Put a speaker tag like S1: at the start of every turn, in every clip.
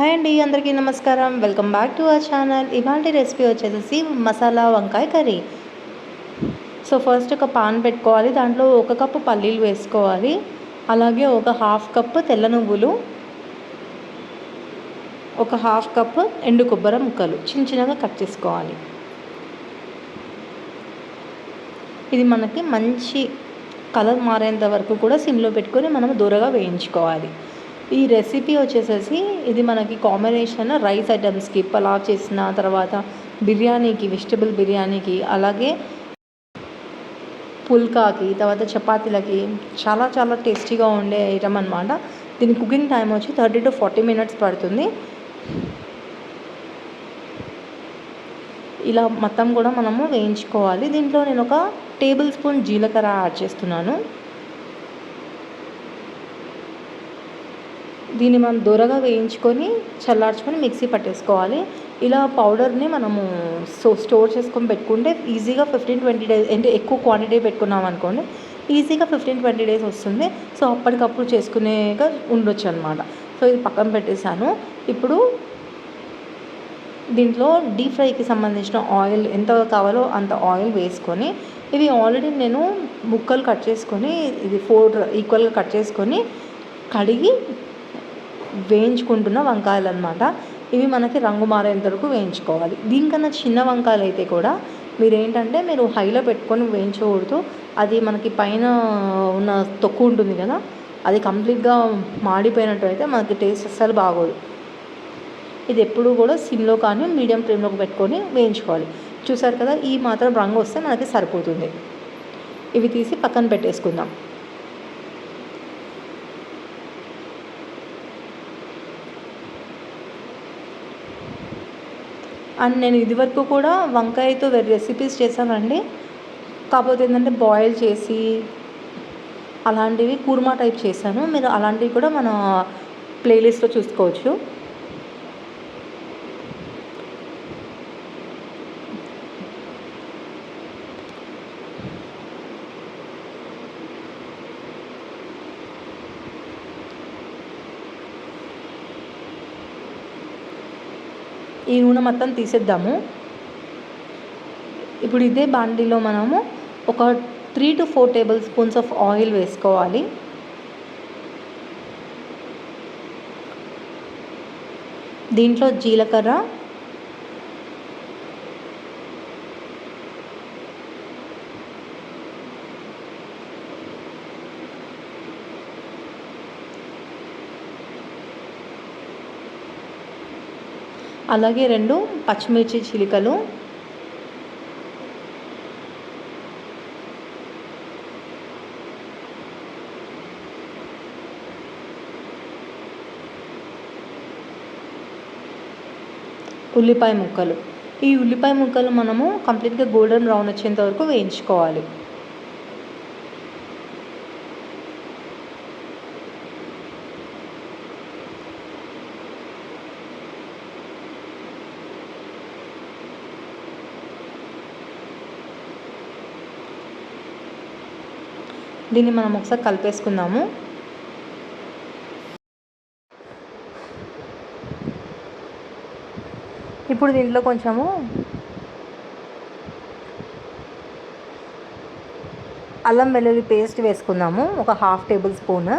S1: Hi అండి అందరికీ నమస్కారం. Welcome back to our channel. ఇవాళ రెసిపీ వచ్చేసి మసాలా వంకాయ కర్రీ. సో ఫస్ట్ ఒక పాన్ పెట్టుకోవాలి. దాంట్లో ఒక కప్పు పల్లీలు వేసుకోవాలి. అలాగే ఒక హాఫ్ కప్ తెల్ల నువ్వులు ఒక హాఫ్ కప్ ఎండు కొబ్బరి ముక్కలు చిన్న చిన్నగా కట్ చేసుకోవాలి. ఇది మనకి మంచి కలర్ మారేంత వరకు కూడా సిమ్లో పెట్టుకొని మనం దూరగా వేయించుకోవాలి. ఈ రెసిపీ వచ్చేసేసి ఇది మనకి కాంబినేషన్ రైస్ ఐటమ్స్కి పలావ్ చేసిన తర్వాత బిర్యానీకి వెజిటబుల్ బిర్యానీకి అలాగే పుల్కాకి తర్వాత చపాతీలకి చాలా చాలా టేస్టీగా ఉండే ఐటమ్ అనమాట దీని కుకింగ్ టైం వచ్చి థర్టీ టు ఫార్టీ మినిట్స్ పడుతుంది. ఇలా మొత్తం కూడా మనము వేయించుకోవాలి. దీంట్లో నేను ఒక టేబుల్ స్పూన్ జీలకర్ర యాడ్ చేస్తున్నాను. దీన్ని మనం దూరగా వేయించుకొని చల్లార్చుకొని మిక్సీ పట్టేసుకోవాలి. ఇలా పౌడర్ని మనము సో స్టోర్ చేసుకొని పెట్టుకుంటే ఈజీగా ఫిఫ్టీన్ ట్వంటీ డేస్ అంటే ఎక్కువ క్వాంటిటీ పెట్టుకున్నాం అనుకోండి ఈజీగా ఫిఫ్టీన్ ట్వంటీ డేస్ వస్తుంది. సో అప్పటికప్పుడు చేసుకునేగా ఉండొచ్చు అనమాట సో ఇది పక్కన పెట్టేశాను. ఇప్పుడు దీంట్లో డీప్ ఫ్రైకి సంబంధించిన ఆయిల్ ఎంత కావాలో అంత ఆయిల్ వేసుకొని ఇవి ఆల్రెడీ నేను ముక్కలు కట్ చేసుకొని ఇది ఫోర్ ఈక్వల్గా కట్ చేసుకొని కడిగి వేయించుకుంటున్న వంకాయలు అనమాట ఇవి మనకి రంగు మారేంత వరకు వేయించుకోవాలి. దీనికన్నా చిన్న వంకాయలు అయితే కూడా మీరు ఏంటంటే మీరు హైలో పెట్టుకొని వేయించకూడదు. అది మనకి పైన ఉన్న తొక్కు ఉంటుంది కదా అది కంప్లీట్గా మాడిపోయినట్టు అయితే మనకి టేస్ట్ అస్సలు బాగోదు. ఇది ఎప్పుడు కూడా సిమ్లో కానీ మీడియం ఫ్లేమ్లోకి పెట్టుకొని వేయించుకోవాలి. చూసారు కదా ఈ మాత్రం రంగు వస్తే మనకి సరిపోతుంది. ఇవి తీసి పక్కన పెట్టేసుకుందాం. అండ్ నేను ఇదివరకు కూడా వంకాయతో రెసిపీస్ చేశానండి. కాకపోతే ఏంటంటే బాయిల్ చేసి అలాంటివి కూర్మా టైప్ చేశాను. మీరు అలాంటివి కూడా మన ప్లేలిస్ట్లో చూసుకోవచ్చు. ఈ నూనె మొత్తం తీసేద్దాము. ఇప్పుడు ఇదే బాండీలో మనము ఒక three to four tablespoons of oil వేసుకోవాలి. దీంట్లో జీలకర్ర అలాగే రెండు పచ్చిమిర్చి చిలికలు. ఉల్లిపాయ ముక్కలు. ఈ ఉల్లిపాయ ముక్కలు మనము కంప్లీట్గా గోల్డెన్ బ్రౌన్ వచ్చేంత వరకు వేయించుకోవాలి. దీన్ని మనం ఒకసారి కలిపేసుకుందాము. ఇప్పుడు దీంట్లో కొంచెము అల్లం వెల్లుల్లి పేస్ట్ వేసుకుందాము. ఒక హాఫ్ టేబుల్ స్పూన్.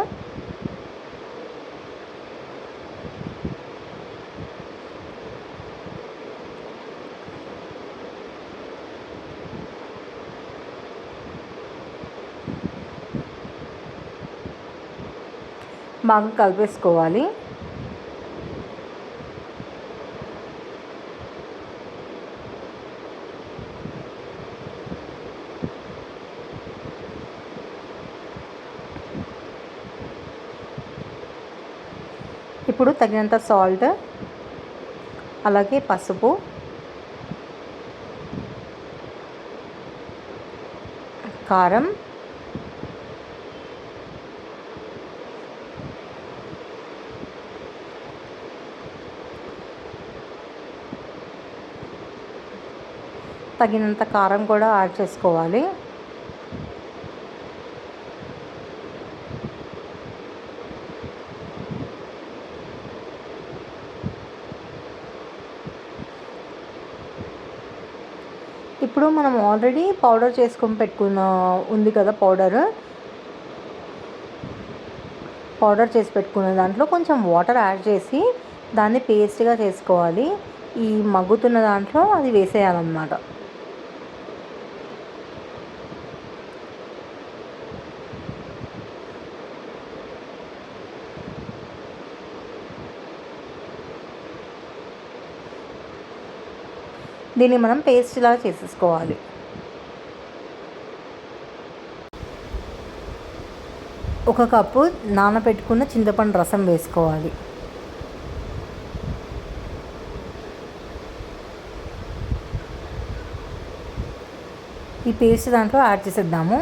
S1: బాగా కలిపేసుకోవాలి. ఇప్పుడు తగినంత సాల్ట్ అలాగే పసుపు కారం తగినంత కారం కూడా యాడ్ చేసుకోవాలి. ఇప్పుడు మనం ఆల్రెడీ పౌడర్ చేసుకొని పెట్టుకున్న ఉంది కదా పౌడర్? పౌడర్ చేసి పెట్టుకున్న దాంట్లో కొంచెం వాటర్ యాడ్ చేసి దాన్ని పేస్ట్గా చేసుకోవాలి. ఈ మగ్గుతున్న దాంట్లో అది వేసేయాలన్నమాట. దీన్ని మనం పేస్ట్ లాగా చేసేసుకోవాలి. ఒక కప్పు నానబెట్టుకున్న చింతపండు రసం వేసుకోవాలి. ఈ పేస్ట్ దాంట్లో యాడ్ చేసేద్దాము.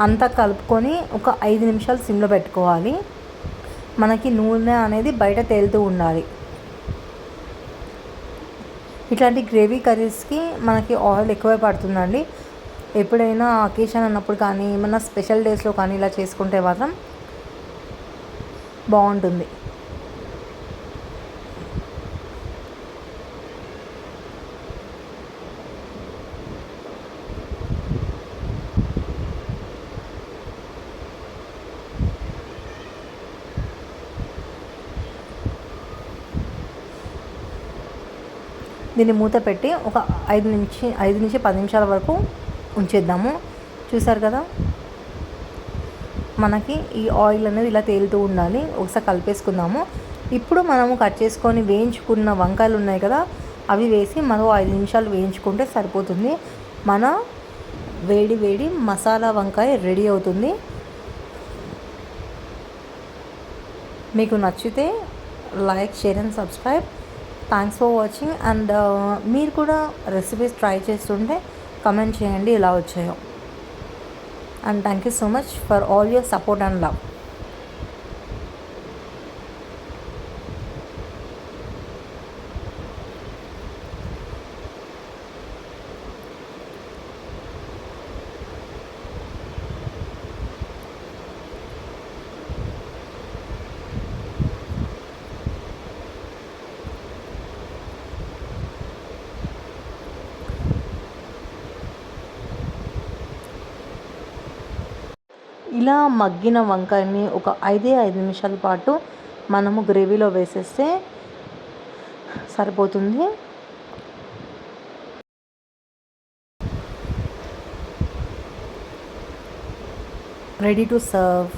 S1: అంతా కలుపుకొని ఒక ఐదు నిమిషాలు సిమ్లో పెట్టుకోవాలి. మనకి నూనె అనేది బయట తేలుతూ ఉండాలి. ఇట్లాంటి గ్రేవీ కర్రీస్కి మనకి ఆయిల్ ఎక్కువే పడుతుందండి. ఎప్పుడైనా అకేషన్ అన్నప్పుడు కానీ ఏమైనా స్పెషల్ డేస్లో కానీ ఇలా చేసుకుంటే మాత్రం బాగుంటుంది. దీన్ని మూత పెట్టి ఒక ఐదు నుంచి ఐదు నుంచి పది నిమిషాల వరకు ఉంచేద్దాము. చూసారు కదా? మనకి ఈ ఆయిల్ అనేది ఇలా తేలుతూ ఉండాలి. ఒకసారి కలిపేసుకుందాము. ఇప్పుడు మనము కట్ చేసుకొని వేయించుకున్న వంకాయలు ఉన్నాయి కదా అవి వేసి మరో ఐదు నిమిషాలు వేయించుకుంటే సరిపోతుంది. మన వేడి వేడి మసాలా వంకాయ రెడీ అవుతుంది. మీకు నచ్చితే like share and subscribe. Thanks for watching and మీరు కూడా రెసిపీస్ ట్రై చేస్తుంటే కమెంట్ చేయండి ఇలా వచ్చాయో. And thank you so much for all your support and love ఇలా మగ్గిన వంకాయని ఒక ఐదే ఐదు నిమిషాల పాటు మనము గ్రేవీలో వేసేస్తే సరిపోతుంది. Ready to serve